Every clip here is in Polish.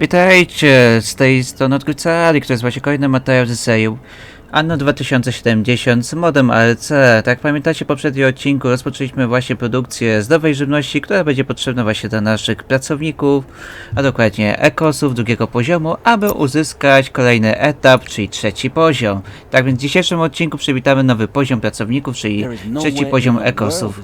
Witajcie, z tej strony Odkrycali, który jest właśnie kolejny materiał z serii Anno 2070 z modem ALC. Tak pamiętacie, w poprzednim odcinku rozpoczęliśmy właśnie produkcję zdrowej żywności, która będzie potrzebna właśnie dla naszych pracowników, a dokładnie ekosów drugiego poziomu, aby uzyskać kolejny etap, czyli trzeci poziom. Tak więc w dzisiejszym odcinku przywitamy nowy poziom pracowników, czyli trzeci poziom ekosów.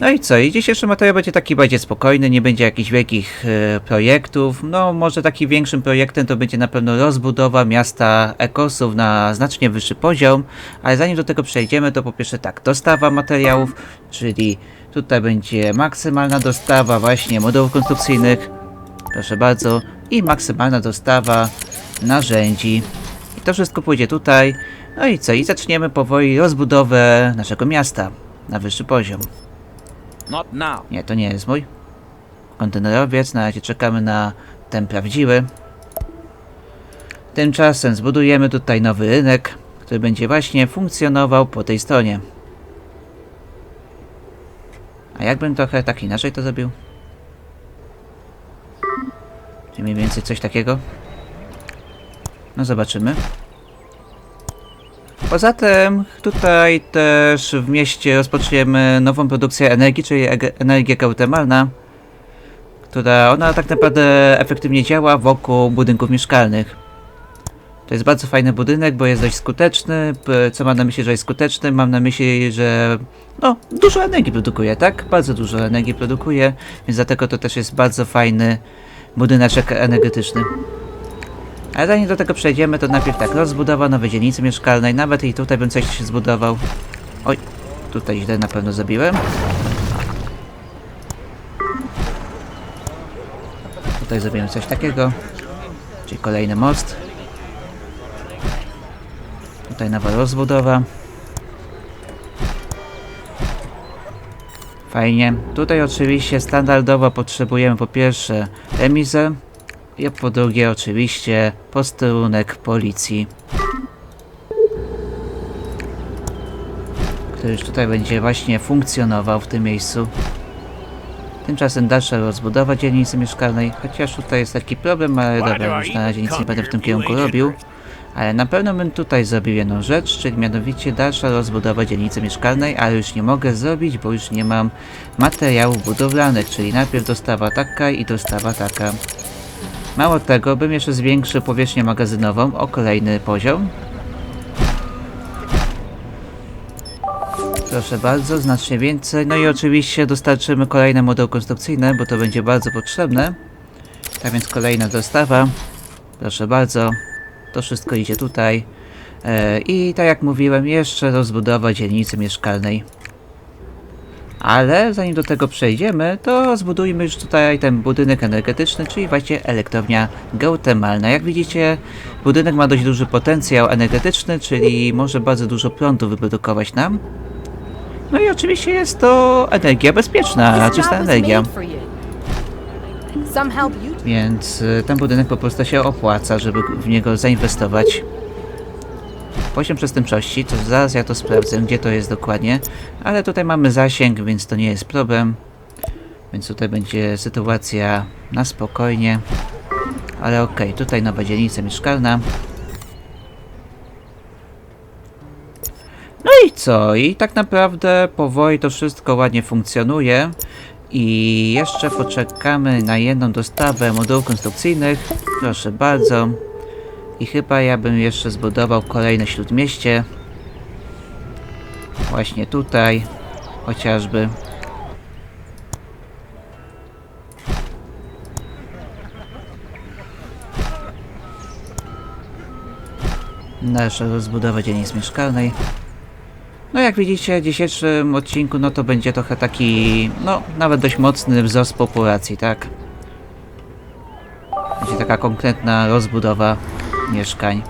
No i co? I dzisiejszy materiał będzie taki bardziej spokojny, nie będzie jakichś wielkich e, projektów. No, może takim większym projektem to będzie na pewno rozbudowa miasta Ekosów na znacznie wyższy poziom, ale zanim do tego przejdziemy, to po pierwsze tak, dostawa materiałów, czyli tutaj będzie maksymalna dostawa właśnie modułów konstrukcyjnych, proszę bardzo, i maksymalna dostawa narzędzi. I to wszystko pójdzie tutaj. No i co? I zaczniemy powoli rozbudowę naszego miasta na wyższy poziom. Nie, to nie jest mój. Kontenerowiec, na razie czekamy na ten prawdziwy. Tymczasem zbudujemy tutaj nowy rynek, który będzie właśnie funkcjonował po tej stronie. A jakbym trochę tak inaczej to zrobił? Czy mniej więcej coś takiego? No zobaczymy. Poza tym tutaj też w mieście rozpoczniemy nową produkcję energii, czyli eg- energia geotermalna, która ona tak naprawdę efektywnie działa wokół budynków mieszkalnych. To jest bardzo fajny budynek, bo jest dość skuteczny. Co mam na myśli, że jest skuteczny? Mam na myśli, że no, dużo energii produkuje, tak? Bardzo dużo energii produkuje, więc dlatego to też jest bardzo fajny budyneczek energetyczny. Ale zanim do tego przejdziemy, to najpierw tak, rozbudowa nowej dzielnicy mieszkalnej, nawet i tutaj bym coś zbudował. Oj, tutaj źle na pewno zabiłem. Tutaj zrobimy coś takiego, czyli kolejny most. Tutaj nowa rozbudowa. Fajnie. Tutaj oczywiście standardowo potrzebujemy po pierwsze remizę, i po drugie oczywiście posterunek policji. Który już tutaj będzie właśnie funkcjonował w tym miejscu. Tymczasem dalsza rozbudowa dzielnicy mieszkalnej, chociaż tutaj jest taki problem, ale dobra, już na razie nic nie będę w tym kierunku robił. Ale na pewno bym tutaj zrobił jedną rzecz, czyli mianowicie dalsza rozbudowa dzielnicy mieszkalnej, ale już nie mogę zrobić, bo już nie mam materiałów budowlanych, czyli najpierw dostawa taka i dostawa taka. Mało tego, bym jeszcze zwiększył powierzchnię magazynową o kolejny poziom. Proszę bardzo, znacznie więcej. No i oczywiście dostarczymy kolejne moduły konstrukcyjne, bo to będzie bardzo potrzebne. Tak więc kolejna dostawa. Proszę bardzo. To wszystko idzie tutaj. E, I tak jak mówiłem, jeszcze rozbudowa dzielnicy mieszkalnej. Ale zanim do tego przejdziemy, to zbudujmy już tutaj ten budynek energetyczny, czyli właśnie elektrownia geotermalna. Jak widzicie, budynek ma dość duży potencjał energetyczny, czyli może bardzo dużo prądu wyprodukować nam. No i oczywiście jest to energia bezpieczna, czysta energia. Some help you Więc y, ten budynek po prostu się opłaca, żeby w niego zainwestować. Poziom przestępczości, to zaraz ja to sprawdzę, gdzie to jest dokładnie. Ale tutaj mamy zasięg, więc to nie jest problem. Więc tutaj będzie sytuacja na spokojnie. Ale okej, tutaj nowa dzielnica mieszkalna. No i co? I tak naprawdę powoli to wszystko ładnie funkcjonuje. I jeszcze poczekamy na jedną dostawę modułów konstrukcyjnych. Proszę bardzo. I chyba ja bym jeszcze zbudował kolejne śródmieście. Właśnie tutaj. Chociażby. Nasza rozbudowa dzielnic mieszkalnej. No jak widzicie w dzisiejszym odcinku no to będzie trochę taki, no nawet dość mocny wzrost populacji, tak? Będzie taka konkretna rozbudowa mieszkań.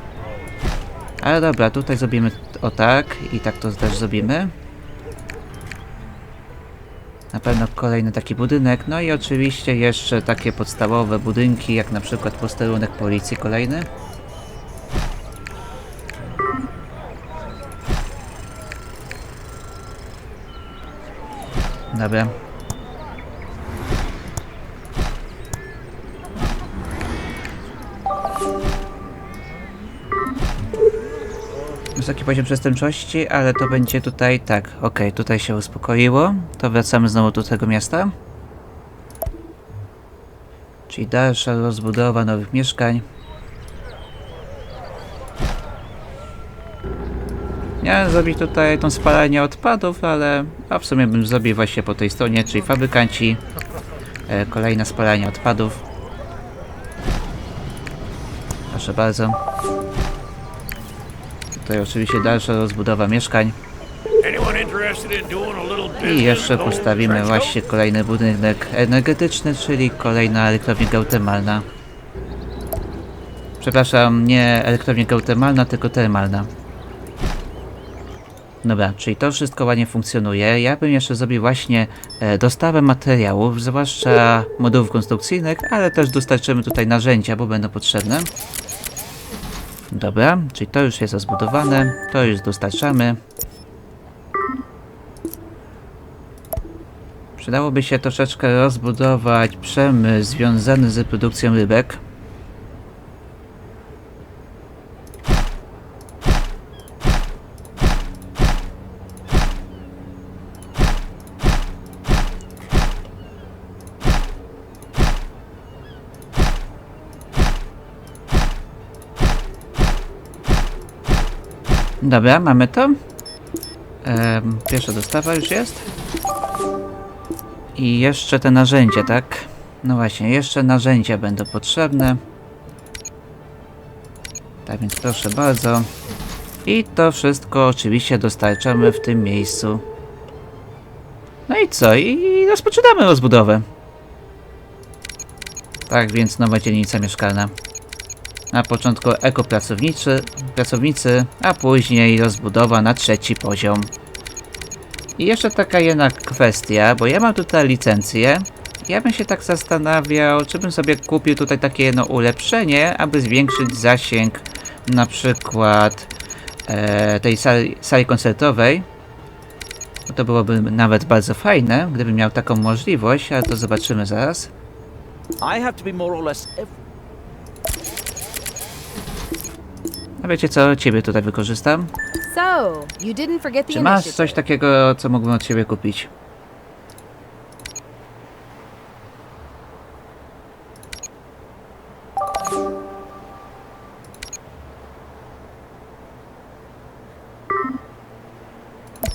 Ale dobra, tutaj zrobimy o tak i tak to też zrobimy. Na pewno kolejny taki budynek, no i oczywiście jeszcze takie podstawowe budynki, jak na przykład posterunek policji kolejny. Dobra. Wysoki poziom przestępczości, ale to będzie tutaj, tak, ok, tutaj się uspokoiło. To wracamy znowu do tego miasta. Czyli dalsza rozbudowa nowych mieszkań. Miałem zrobić tutaj tą spalanie odpadów, ale a w sumie bym zrobił właśnie po tej stronie, czyli fabrykanci. E, kolejne spalanie odpadów. Proszę bardzo. Tutaj oczywiście dalsza rozbudowa mieszkań. I jeszcze postawimy właśnie kolejny budynek energetyczny, czyli kolejna elektrownia geotermalna. Przepraszam, nie elektrownia geotermalna, tylko termalna. Dobra, czyli to wszystko ładnie funkcjonuje. Ja bym jeszcze zrobił właśnie e, dostawę materiałów, zwłaszcza modułów konstrukcyjnych, ale też dostarczymy tutaj narzędzia, bo będą potrzebne. Dobra, czyli to już jest rozbudowane, to już dostarczamy. Przydałoby się troszeczkę rozbudować przemysł związany z produkcją rybek. Dobra, mamy to. Em, pierwsza dostawa już jest. I jeszcze te narzędzia, tak? No właśnie, jeszcze narzędzia będą potrzebne. Tak więc proszę bardzo. I to wszystko oczywiście dostarczamy w tym miejscu. No i co? I rozpoczynamy rozbudowę. Tak więc nowa dzielnica mieszkalna. Na początku ekopracowniczy, pracownicy, a później rozbudowa na trzeci poziom. I jeszcze taka jedna kwestia, bo ja mam tutaj licencję. Ja bym się tak zastanawiał, czy bym sobie kupił tutaj takie jedno ulepszenie, aby zwiększyć zasięg na przykład e, tej sali, sali koncertowej. To byłoby nawet bardzo fajne, gdybym miał taką możliwość, ale to zobaczymy zaraz. I have to be more or less every A wiecie co, ciebie tutaj wykorzystam. So, you didn't forget the Czy masz initiative. coś takiego, co mógłbym od ciebie kupić?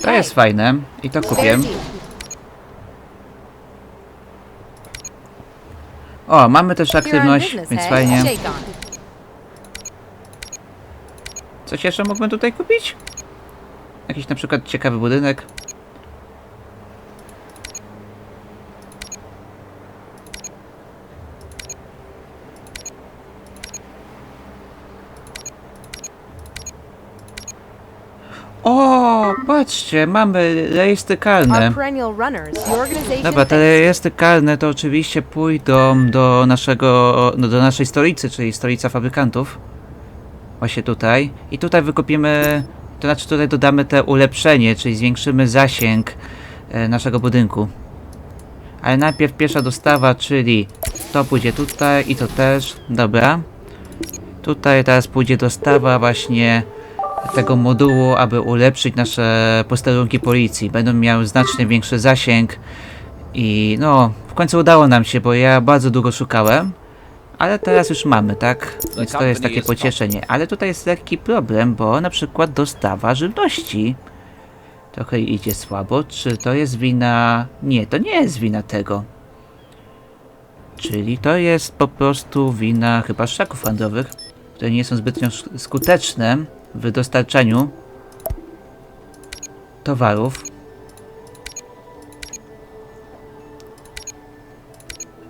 To jest fajne i to kupię. O, mamy też on aktywność, business, więc hey? fajnie. Shake on. Coś jeszcze mógłbym tutaj kupić? Jakiś na przykład ciekawy budynek. O, patrzcie, mamy rejestry organization Dobra, te rejestry karne to oczywiście pójdą do naszego, no, do naszej stolicy, czyli stolica fabrykantów. Właśnie tutaj. I tutaj wykupimy, to znaczy tutaj dodamy te ulepszenie, czyli zwiększymy zasięg e, naszego budynku. Ale najpierw pierwsza dostawa, czyli to pójdzie tutaj i to też. Dobra. Tutaj teraz pójdzie dostawa właśnie tego modułu, aby ulepszyć nasze posterunki policji. Będą miały znacznie większy zasięg i no, w końcu udało nam się, bo ja bardzo długo szukałem, ale teraz już mamy, tak? Więc to jest takie pocieszenie. Ale tutaj jest lekki problem, bo na przykład dostawa żywności trochę idzie słabo. Czy to jest wina... Nie, to nie jest wina tego. Czyli to jest po prostu wina chyba szaków handlowych, które nie są zbytnio skuteczne w dostarczaniu towarów.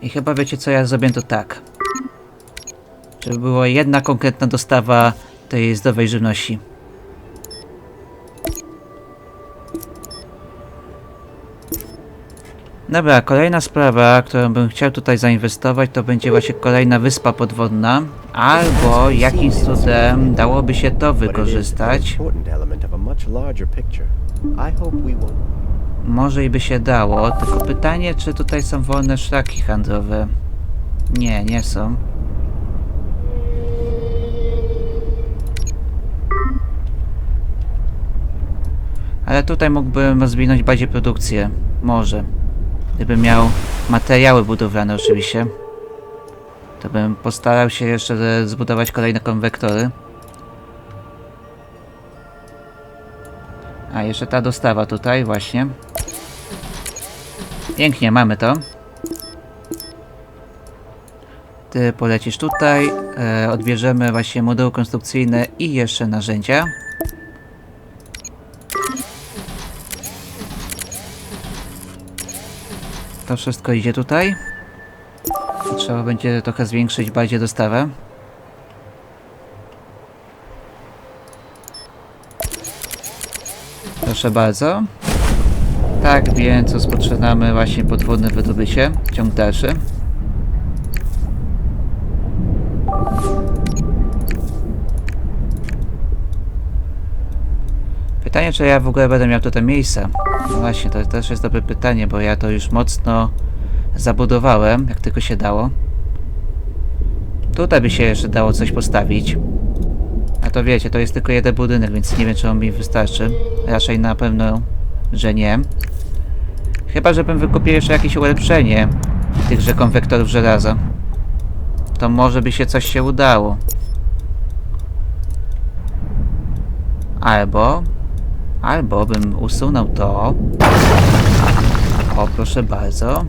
I chyba wiecie co, ja zrobię to tak. Żeby była jedna konkretna dostawa tej zdrowej żywności. Dobra, kolejna sprawa, którą bym chciał tutaj zainwestować, to będzie właśnie kolejna wyspa podwodna, albo jakimś cudem dałoby się to wykorzystać. Może i by się dało, tylko pytanie, czy tutaj są wolne szlaki handlowe. Nie, nie są. Ale tutaj mógłbym rozwinąć bardziej produkcję. Może. Gdybym miał materiały budowlane oczywiście. To bym postarał się jeszcze zbudować kolejne konwektory. A jeszcze ta dostawa tutaj właśnie. Pięknie, mamy to. Ty polecisz tutaj, e, odbierzemy właśnie moduły konstrukcyjne i jeszcze narzędzia. To wszystko idzie tutaj. Trzeba będzie trochę zwiększyć bardziej dostawę. Proszę bardzo. Tak więc rozpoczynamy właśnie podwodne wydobycie. Ciąg dalszy. Pytanie, czy ja w ogóle będę miał tutaj miejsca? No właśnie, to też jest dobre pytanie, bo ja to już mocno zabudowałem, jak tylko się dało. Tutaj by się jeszcze dało coś postawić. A to wiecie, to jest tylko jeden budynek, więc nie wiem, czy on mi wystarczy. Raczej na pewno, że nie. Chyba, żebym wykupił jeszcze jakieś ulepszenie tychże konwektorów żelaza. To może by się coś się udało. Albo... Albo bym usunął to. O, proszę bardzo.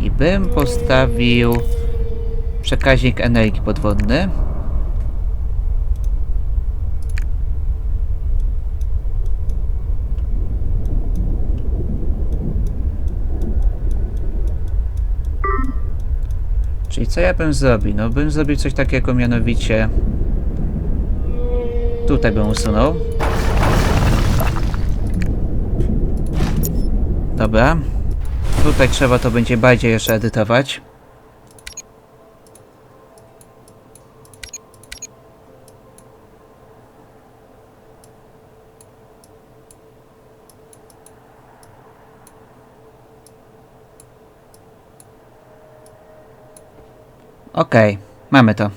I bym postawił przekaźnik energii podwodny. Czyli co ja bym zrobił? No bym zrobił coś takiego mianowicie... Tutaj bym usunął. Dobra. Tutaj trzeba to będzie bardziej jeszcze edytować. Okej, mamy to.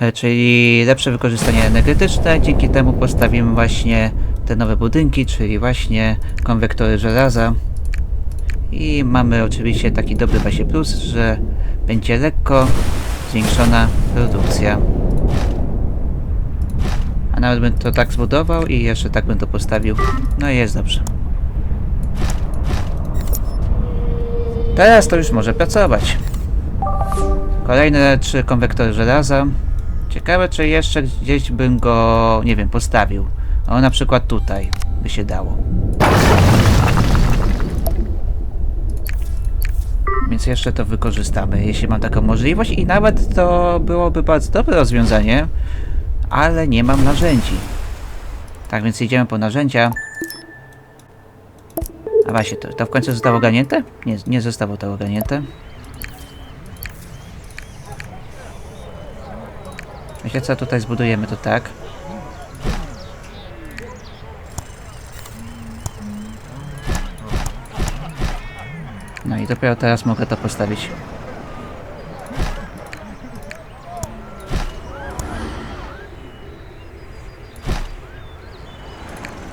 E, Czyli lepsze wykorzystanie energetyczne, dzięki temu postawimy właśnie te nowe budynki, czyli właśnie konwektory żelaza. I mamy oczywiście taki dobry właśnie plus, że będzie lekko zwiększona produkcja. A nawet bym to tak zbudował i jeszcze tak bym to postawił. No i jest dobrze. Teraz to już może pracować. Kolejne trzy konwektory żelaza. Ciekawe, czy jeszcze gdzieś bym go, nie wiem, postawił. O, na przykład tutaj by się dało. Więc jeszcze to wykorzystamy, jeśli mam taką możliwość i nawet to byłoby bardzo dobre rozwiązanie, ale nie mam narzędzi. Tak więc idziemy po narzędzia. A właśnie, to, to w końcu zostało ogarnięte? Nie, nie zostało to ogarnięte. Wiecie co, tutaj zbudujemy to tak. No i dopiero teraz mogę to postawić.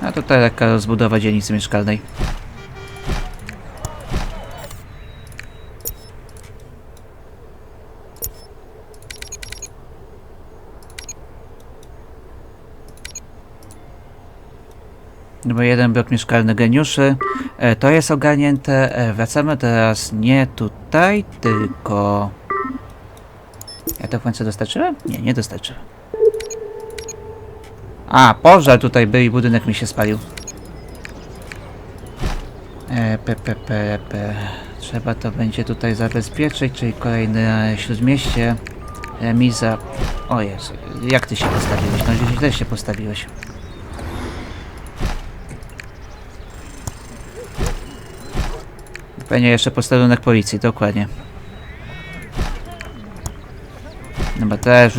A tutaj lekka rozbudowa dzielnicy mieszkalnej. Numer jeden blok mieszkalny geniuszy. E, to jest ogarnięte. E, wracamy teraz nie tutaj, tylko... Ja to w końcu dostarczyłem? Nie, nie dostarczyłem. A, pożar tutaj był i budynek mi się spalił. E, p, p, p. Trzeba to będzie tutaj zabezpieczyć, czyli kolejne śródmieście. Remiza. O Jezu, jak ty się postawiłeś? No źle się postawiłeś. Pewnie jeszcze posterunek policji, dokładnie. No bo też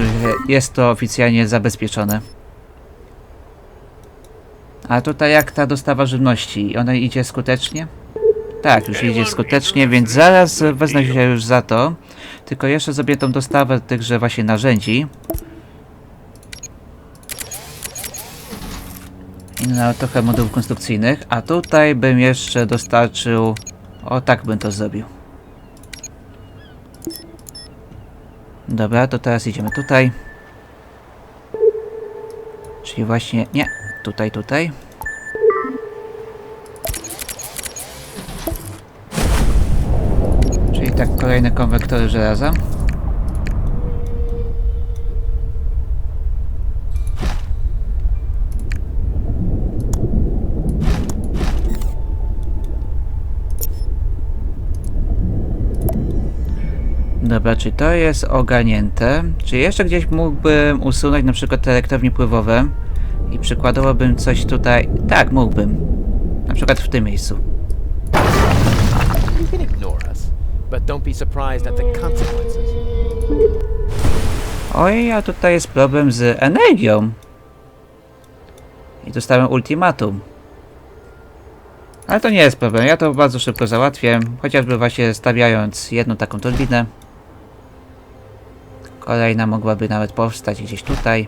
jest to oficjalnie zabezpieczone. A tutaj jak ta dostawa żywności? Ona idzie skutecznie? Tak, już idzie skutecznie, więc zaraz wezmę się już za to. Tylko jeszcze zrobię tą dostawę tychże właśnie narzędzi. No, trochę modułów konstrukcyjnych, a tutaj bym jeszcze dostarczył... O, tak bym to zrobił. Dobra, to teraz idziemy tutaj. Czyli właśnie... Nie, tutaj, tutaj. Czyli tak, kolejne konwektory żelaza. Dobra, czy to jest ogarnięte? Czy jeszcze gdzieś mógłbym usunąć na przykład te elektrownie pływowe i przykładowo bym coś tutaj... Tak, mógłbym. Na przykład w tym miejscu. You can ignore us, but don't be surprised at the consequences. Oj, a tutaj jest problem z energią. I dostałem ultimatum. Ale to nie jest problem, ja to bardzo szybko załatwię, chociażby właśnie stawiając jedną taką turbinę. Kolejna mogłaby nawet powstać gdzieś tutaj.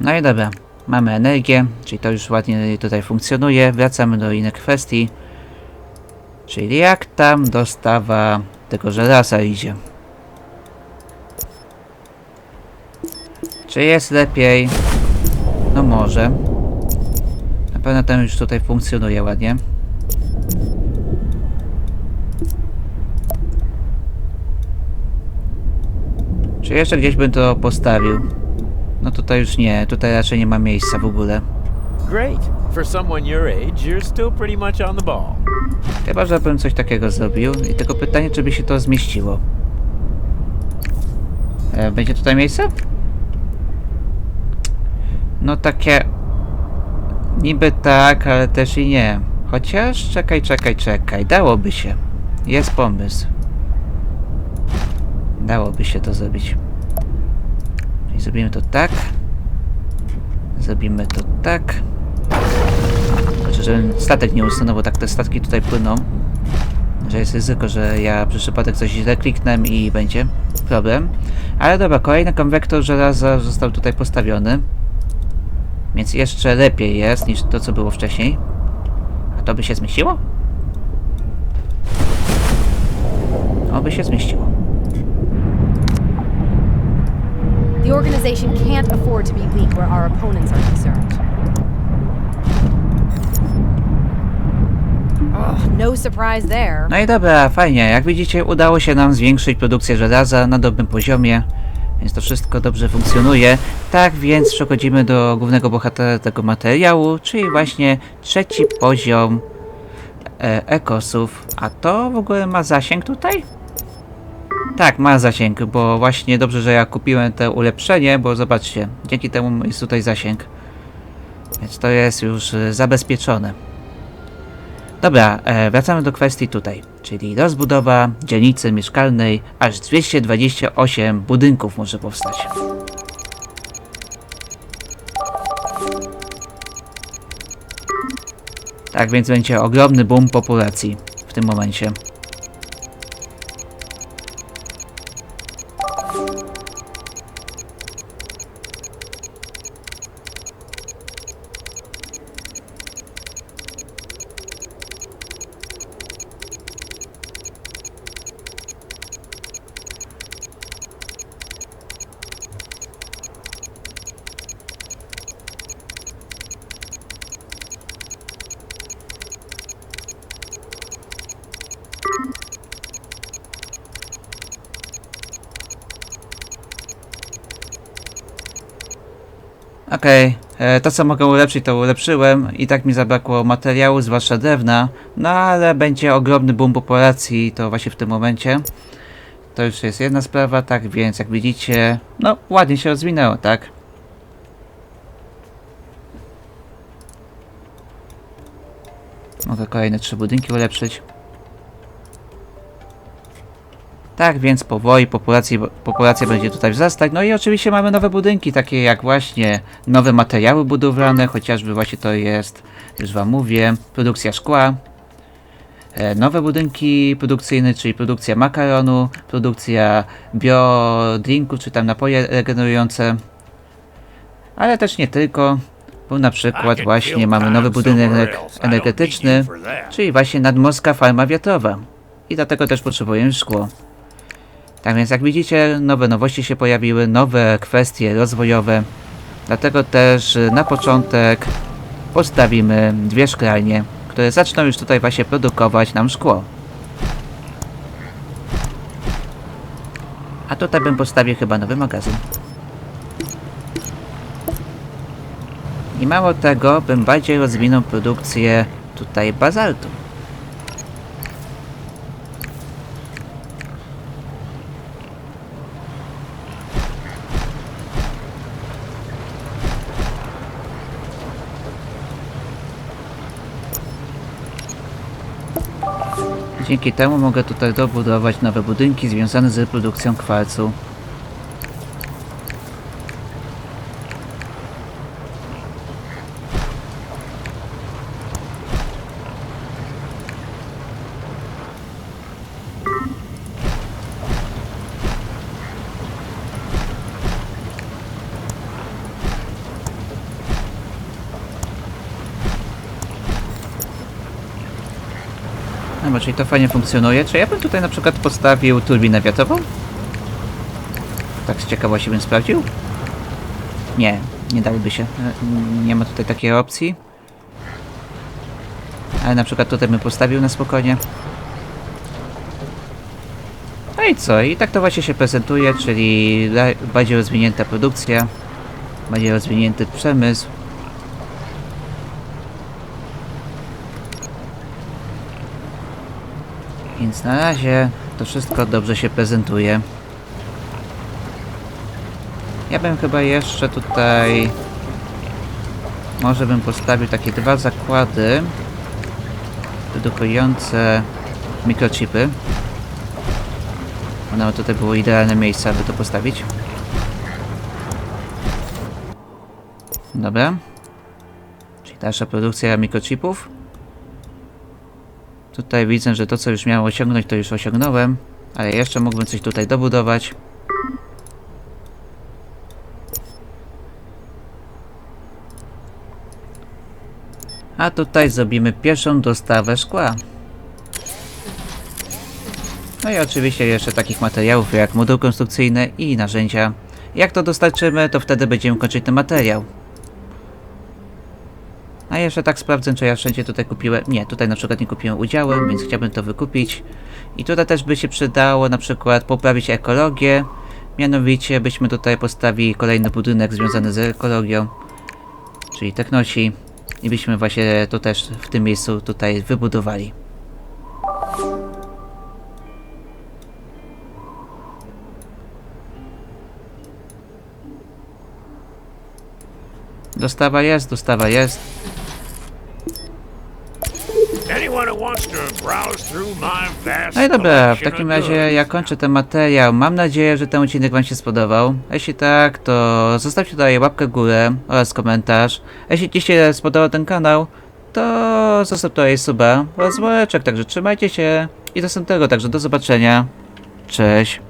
No i dobra, mamy energię, czyli to już ładnie tutaj funkcjonuje. Wracamy do innych kwestii. Czyli jak tam dostawa tego żelaza idzie. Czy jest lepiej? No może. Na pewno ten już tutaj funkcjonuje ładnie. Czy jeszcze gdzieś bym to postawił? No tutaj już nie, tutaj raczej nie ma miejsca w ogóle. Great. For someone your age, you're still pretty much on the ball. Chyba, że bym coś takiego zrobił. I tylko pytanie, czy by się to zmieściło. E, będzie tutaj miejsce? No takie... Niby tak, ale też i nie. Chociaż czekaj, czekaj, czekaj. Dałoby się. Jest pomysł. Dałoby się to zrobić. Czyli zrobimy to tak. Zrobimy to tak. Znaczy, że statek nie usunął, bo tak te statki tutaj płyną. Że jest ryzyko, że ja przez przypadek coś źle kliknę i będzie problem. Ale dobra, kolejny konwektor żelaza został tutaj postawiony. Więc jeszcze lepiej jest niż to, co było wcześniej. A to by się zmieściło? Oby się zmieściło. The organization can't afford to be weak where our opponents are concerned. Oh, no surprise there. No i dobra, fajnie. Jak widzicie, udało się nam zwiększyć produkcję żelaza na dobrym poziomie. Więc to wszystko dobrze funkcjonuje. Tak więc przechodzimy do głównego bohatera tego materiału, czyli właśnie trzeci poziom e, ekosów. A to w ogóle ma zasięg tutaj? Tak, ma zasięg, bo właśnie dobrze, że ja kupiłem te ulepszenie, bo zobaczcie, dzięki temu jest tutaj zasięg. Więc to jest już e, zabezpieczone. Dobra, e, wracamy do kwestii tutaj, czyli rozbudowa dzielnicy mieszkalnej, aż 228 budynków może powstać. Tak więc będzie ogromny boom populacji w tym momencie. Okej, e, to co mogę ulepszyć to ulepszyłem i tak mi zabrakło materiału, zwłaszcza drewna, no ale będzie ogromny boom populacji to właśnie w tym momencie. To już jest jedna sprawa, tak więc jak widzicie, no ładnie się rozwinęło, tak? Mogę kolejne trzy budynki ulepszyć. Tak więc powoli populacji, populacja będzie tutaj wzrastać. No i oczywiście mamy nowe budynki, takie jak właśnie nowe materiały budowlane, chociażby właśnie to jest, już wam mówię, produkcja szkła. e, nowe budynki produkcyjne, czyli produkcja makaronu, produkcja biodrinków, czy tam napoje regenerujące. Ale też nie tylko, bo na przykład właśnie mamy nowy budynek energetyczny, czyli właśnie nadmorska farma wiatrowa. I dlatego też potrzebujemy szkło. Tak więc jak widzicie, nowe nowości się pojawiły, nowe kwestie rozwojowe. Dlatego też y, na początek postawimy dwie szklarnie, które zaczną już tutaj właśnie produkować nam szkło. A tutaj bym postawił chyba nowy magazyn. I mało tego, bym bardziej rozwinął produkcję tutaj bazaltu. Dzięki temu mogę tutaj dobudować nowe budynki związane z produkcją kwarcu. Czyli to fajnie funkcjonuje. Czy ja bym tutaj na przykład postawił turbinę wiatrową? Tak z ciekawości bym sprawdził? Nie, nie dałoby się. E, Nie ma tutaj takiej opcji. Ale na przykład tutaj bym postawił na spokojnie. No i co? I tak to właśnie się prezentuje, czyli bardziej rozwinięta produkcja, bardziej rozwinięty przemysł. Więc na razie to wszystko dobrze się prezentuje. Ja bym chyba jeszcze tutaj... Może bym postawił takie dwa zakłady produkujące mikrochipy. One tutaj było idealne miejsce, aby to postawić. Dobra. Czyli dalsza produkcja mikrochipów. Tutaj widzę, że to co już miałem osiągnąć, to już osiągnąłem. Ale jeszcze mógłbym coś tutaj dobudować. A tutaj zrobimy pierwszą dostawę szkła. No i oczywiście jeszcze takich materiałów jak moduł konstrukcyjny i narzędzia. Jak to dostarczymy, to wtedy będziemy kończyć ten materiał. A jeszcze tak sprawdzę, czy ja wszędzie tutaj kupiłem. Nie, tutaj na przykład nie kupiłem udziałem, więc chciałbym to wykupić. I tutaj też by się przydało na przykład poprawić ekologię. Mianowicie byśmy tutaj postawili kolejny budynek związany z ekologią, czyli Technosi. I byśmy właśnie to też w tym miejscu tutaj wybudowali. Dostawa jest, dostawa jest. No i dobra, w takim razie ja kończę ten materiał. Mam nadzieję, że ten odcinek Wam się spodobał. Jeśli tak, to zostawcie tutaj łapkę w górę oraz komentarz. Jeśli Ci się spodobał ten kanał, to zostaw tutaj suba oraz dzwoneczek. Także trzymajcie się i do następnego. Także do zobaczenia. Cześć.